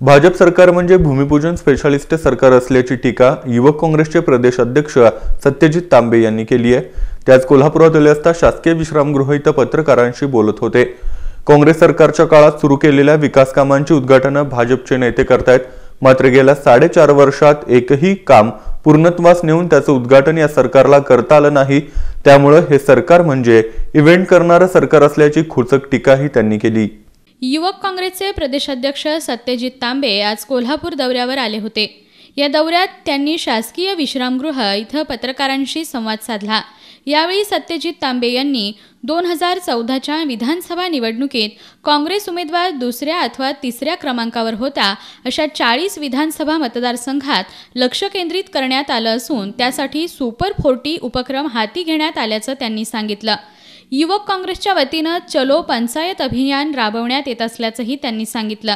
भाजप सरकार म्हणजे भूमिपूजन स्पेशालिस्ट सरकार असल्याची टीका युवक काँग्रेसचे प्रदेश अध्यक्ष सत्यजित तांबे यांनी केली आहे. त्याच कोल्हापुरात आले असता शासकीय विश्रामगृह इथं पत्रकारांशी बोलत होते. काँग्रेस सरकारच्या काळात सुरू केलेल्या विकास कामांची उद्घाटनं भाजपचे नेते करतायत. मात्र गेल्या साडेचार वर्षात एकही काम पूर्णत्वास नेऊन त्याचं उद्घाटन या सरकारला करता आलं नाही. त्यामुळं हे सरकार म्हणजे इव्हेंट करणारं सरकार असल्याची खुचक टीकाही त्यांनी केली. युवक काँग्रेसचे प्रदेशाध्यक्ष सत्यजित तांबे आज कोल्हापूर दौऱ्यावर आले होते. या दौऱ्यात त्यांनी शासकीय विश्रामगृह इथं पत्रकारांशी संवाद साधला. यावेळी सत्यजित तांबे यांनी दोन हजार चौदाच्या विधानसभा निवडणुकीत काँग्रेस उमेदवार दुसऱ्या अथवा तिसऱ्या क्रमांकावर होता अशा चाळीस विधानसभा मतदारसंघात लक्ष केंद्रित करण्यात आलं असून त्यासाठी सुपर फोर्टी उपक्रम हाती घेण्यात आल्याचं त्यांनी सांगितलं. युवक काँग्रेसच्या वतीनं चलो पंचायत अभियान राबवण्यात येत असल्याचंही त्यांनी सांगितलं.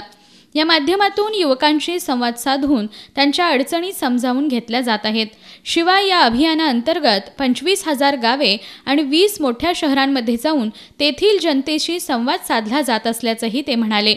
या माध्यमातून युवकांशी संवाद साधून त्यांच्या अडचणी समजावून घेतल्या जात आहेत. शिवाय या अभियानाअंतर्गत पंचवीस हजार गावे आणि वीस मोठ्या शहरांमध्ये जाऊन तेथील जनतेशी संवाद साधला जात असल्याचंही ते म्हणाले.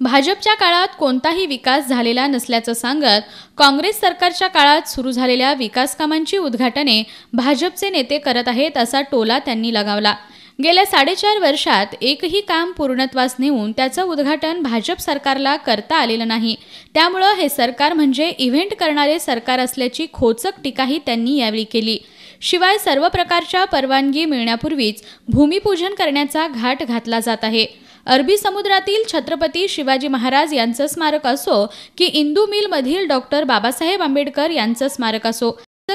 भाजपच्या काळात कोणताही विकास झालेला नसल्याचं सांगत काँग्रेस सरकारच्या काळात सुरू झालेल्या विकास कामांची उद्घाटने भाजपचे नेते करत आहेत असा टोला त्यांनी लगावला. गेल्या साडेचार वर्षात एकही काम पूर्णत्वास नेऊन त्याचं उद्घाटन भाजप सरकारला करता आलेलं नाही. त्यामुळं हे सरकार म्हणजे इव्हेंट करणारे सरकार असल्याची खोचक टीकाही त्यांनी यावेळी केली. शिवाय सर्व प्रकारच्या परवानगी मिळण्यापूर्वीच भूमिपूजन करण्याचा घाट घातला जात आहे. अरबी समुद्रातील छत्रपती शिवाजी महाराज यांचं स्मारक असो की इंदू मिलमधील डॉक्टर बाबासाहेब आंबेडकर यांचं स्मारक असो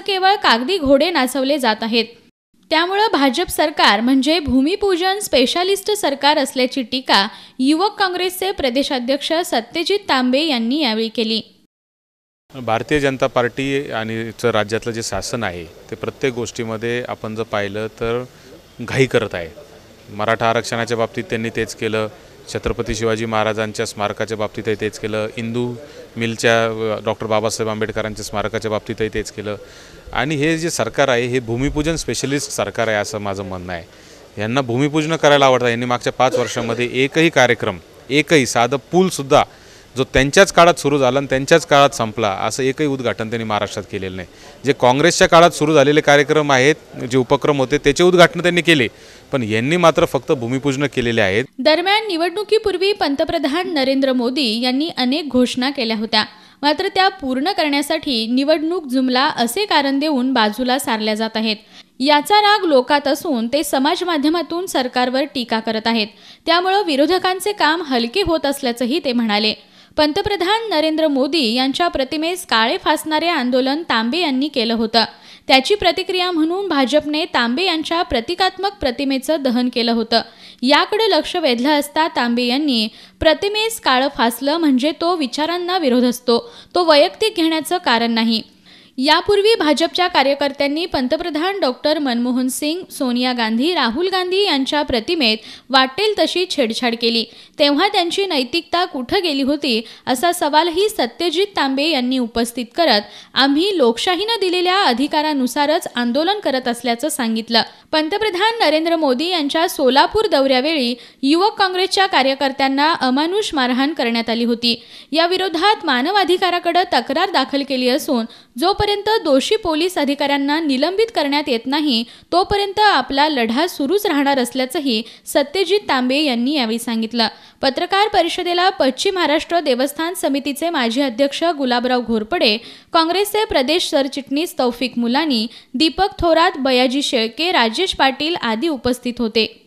केवळ कागदी घोडे नाचवले जात आहेत. त्यामुळं भाजप सरकार म्हणजे भूमिपूजन स्पेशालिस्ट सरकार असल्याची टीका युवक काँग्रेसचे प्रदेशाध्यक्ष सत्यजित तांबे यांनी यावेळी केली. भारतीय जनता पार्टी आणि राज्यातलं जे शासन आहे ते प्रत्येक गोष्टीमध्ये आपण जर पाहिलं तर घाई करत आहे. मराठा आरक्षणाच्या बाबतीत त्यांनी तेच केलं. छत्रपती शिवाजी महाराजांच्या स्मारकाच्या बाबतीतही तेच केलं. इंदू मिलच्या डॉक्टर बाबासाहेब आंबेडकरांच्या स्मारकाच्या बाबतीतही तेच केलं. आणि हे जे सरकार आहे हे भूमिपूजन स्पेशलिस्ट सरकार आहे असं माझं म्हणणं आहे. यांना भूमिपूजन करायला आवडतं. यांनी मागच्या पाच वर्षामध्ये एकही कार्यक्रम एकही साधं पूलसुद्धा जो त्यांच्याच काळात सुरू झाला आणि त्यांच्याच काळात संपला असं एकही उद्घाटन त्यांनी महाराष्ट्रात केलेलं नाही. जे काँग्रेसच्या काळात सुरू झालेले कार्यक्रम आहेत जे उपक्रम होते त्याचे उद्घाटन त्यांनी केले. पण यांनी मात्र फक्त भूमिपूजन केलेले आहेत. दरम्यान निवडणुकीपूर्वी पंतप्रधान नरेंद्र मोदी यांनी अनेक घोषणा केल्या होत्या. मात्र त्या पूर्ण करण्यासाठी निवडणूक जुमला असे कारण देऊन बाजूला सारल्या जात आहेत. याचा राग लोकात असून ते समाज माध्यमातून सरकारवर टीका करत आहेत. त्यामुळं विरोधकांचे काम हलके होत असल्याचंही ते म्हणाले. पंतप्रधान नरेंद्र मोदी यांच्या प्रतिमेस काळे फासणारे आंदोलन तांबे यांनी केलं होतं. त्याची प्रतिक्रिया म्हणून भाजपने तांबे यांच्या प्रतिकात्मक प्रतिमेचं दहन केलं होतं. याकडे लक्ष वेधलं असता तांबे यांनी प्रतिमेस काळं फासलं म्हणजे तो विचारांना विरोध असतो. तो वैयक्तिक घेण्याचं कारण नाही. यापूर्वी भाजपच्या कार्यकर्त्यांनी पंतप्रधान डॉक्टर मनमोहन सिंग सोनिया गांधी राहुल गांधी यांच्या प्रतिमेत वाटेल तशी छेडछाड केली. तेव्हा त्यांची नैतिकता कुठं गेली होती असा सवालही सत्यजित तांबे यांनी उपस्थित करत आम्ही लोकशाहीनं दिलेल्या अधिकारानुसारच आंदोलन करत असल्याचं सांगितलं. पंतप्रधान नरेंद्र मोदी यांच्या सोलापूर दौऱ्यावेळी युवक काँग्रेसच्या कार्यकर्त्यांना अमानुष मारहाण करण्यात आली होती. या विरोधात मानवाधिकाराकडे तक्रार दाखल केली असून जोपर्यंत दोषी पोलीस अधिकाऱ्यांना निलंबित करण्यात येत नाही तोपर्यंत आपला लढा सुरूच राहणार असल्याचंही सत्यजित तांबे यांनी यावेळी सांगितलं. पत्रकार परिषदेला पश्चिम महाराष्ट्र देवस्थान समितीचे माजी अध्यक्ष गुलाबराव घोरपडे काँग्रेसचे प्रदेश सरचिटणीस तौफिक मुलानी दीपक थोरात बयाजी शेळके राजेश पाटील आदी उपस्थित होते.